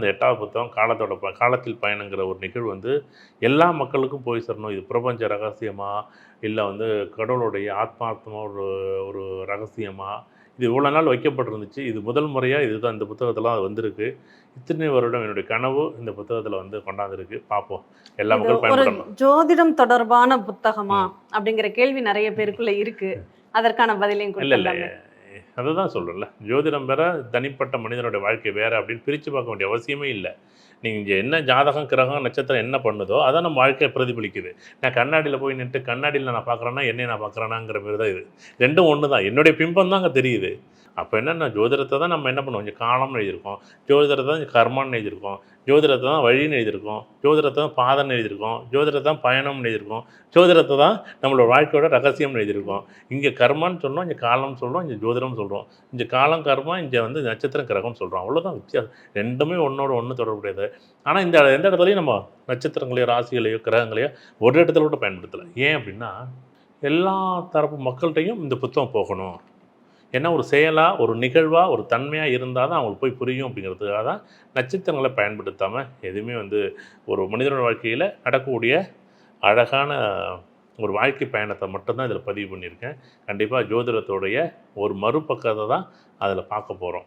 இந்த எட்டாவது புத்தகம் காலத்தோட ப காலத்தில் பயணங்கிற ஒரு நிகழ்வு வந்து எல்லா மக்களுக்கும் போய் சேரணும். இது பிரபஞ்ச ரகசியமா? இல்லை வந்து கடவுளுடைய ஆத்மார்த்தமாக ஒரு ஒரு ரகசியமா? இது இவ்வளோ நாள் வைக்கப்பட்டிருந்துச்சு. இது முதல் முறையாக இதுதான் இந்த புத்தகத்தில் அது வந்திருக்கு. இத்தனை வருடம் என்னுடைய கனவு இந்த புத்தகத்தில் வந்து கொண்டாந்துருக்கு. பார்ப்போம் எல்லா மக்களும் பயன்படணும். ஜோதிடம் தொடர்பான புத்தகமா? அப்படிங்கிற கேள்வி நிறைய பேருக்குள்ள இருக்கு. அதற்கான பதிலையும் இல்லை இல்லை. அதை அதுதான் சொல்கிறேன்ல ஜோதிடம் வேற தனிப்பட்ட மனிதனுடைய வாழ்க்கை வேறு அப்படின்னு பிரித்து பார்க்க வேண்டிய அவசியமே இல்லை. நீங்கள் இங்கே என்ன ஜாதகம் கிரகம் நட்சத்திரம் என்ன பண்ணுதோ அதை நம்ம வாழ்க்கையை பிரதிபலிக்குது. நான் கண்ணாடியில் போய் நின்று கண்ணாடியில் நான் பார்க்குறேன்னா என்னை நான் பார்க்குறேனாங்கிற மாதிரி தான் இது. ரெண்டும் ஒன்று தான் என்னுடைய பிம்பம் தான் அங்கே தெரியுது. அப்போ என்னென்ன ஜோதிடத்தை தான் நம்ம என்ன பண்ணுவோம்? கொஞ்சம் காலம்னு எழுதியிருக்கோம். ஜோதிடத்தை தான் கர்மான்னு எழுதியிருக்கோம். ஜோதிடத்தை தான் வழின்னு எழுதியிருக்கோம். ஜோதிடத்தை தான் பாதம்னு எழுதியிருக்கோம். ஜோதிடத்தை தான் பயணம்னு எழுதியிருக்கோம். ஜோதிடத்தை தான் நம்மளோட வாழ்க்கையோட ரகசியம்னு எழுதியிருக்கோம். இங்கே கர்மான்னு சொல்கிறோம் இங்கே காலம்னு சொல்கிறோம் இங்கே ஜோதிடம்னு சொல்கிறோம் இங்கே காலம் கர்மா இங்கே வந்து நட்சத்திரம் கிரகம்னு சொல்கிறோம் அவ்வளோதான் வித்தியாசம். ரெண்டுமே ஒன்றோட ஒன்று தொடர்புடையது. ஆனால் இந்த எந்த இடத்துலையும் நம்ம நட்சத்திரங்களையோ ராசிகளையோ கிரகங்களையோ ஒரு இடத்துல கூட பயன்படுத்தலை. ஏன் அப்படின்னா எல்லா தரப்பு மக்கள்கிட்டையும் இந்த புத்தகம் போகணும். ஏன்னா ஒரு செயலாக ஒரு நிகழ்வாக ஒரு தன்மையாக இருந்தால் தான் அவங்களுக்கு போய் புரியும் அப்படிங்கிறதுக்காக தான் நட்சத்திரங்களை பயன்படுத்தாமல் எதுவுமே வந்து ஒரு மனிதனோட வாழ்க்கையில் நடக்கக்கூடிய அழகான ஒரு வாழ்க்கை பயணத்தை மட்டும்தான் இதில் பதிவு பண்ணியிருக்கேன். கண்டிப்பாக ஜோதிடத்தோடைய ஒரு மறுபக்கத்தை தான் அதில் பார்க்க போகிறோம்